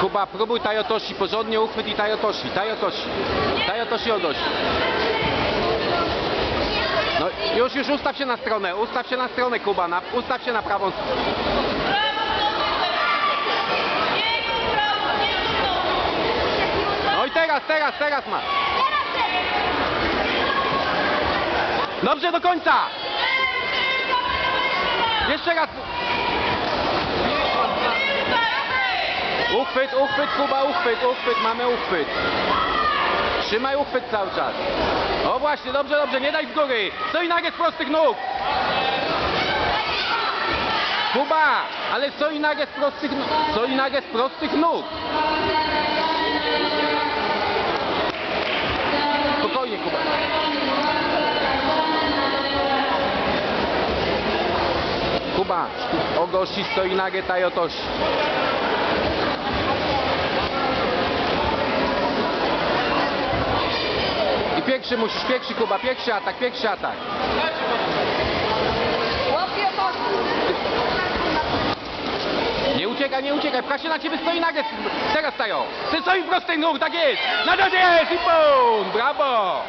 Kuba, próbuj Tajotoshi, porządnie uchwyt i Tajotoshi, Tajotoshi, Tajotoshi odoś. No już, już ustaw się na stronę, ustaw się na stronę Kuba, na, ustaw się na prawą stronę. No i teraz, teraz, teraz ma. Dobrze do końca. Jeszcze raz. Uchwyt, uchwyt, Kuba, uchwyt, uchwyt, mamy uchwyt. Trzymaj uchwyt cały czas. O właśnie, dobrze, dobrze, nie daj z góry. Stoi nagle z prostych nóg. Kuba, ale stoi nagle z prostych. Stoi nagle z prostych nóg. Kuba, Ogoshi stoi nagie Tajotoshi. I pierwszy musisz, pierwszy Kuba, pierwszy atak, pierwszy atak. Nie uciekaj, nie uciekaj, w kasie na ciebie stoi nagie. Teraz stają. Ty stoi w prostej nóg, tak jest. Na razie jest i bum, brawo.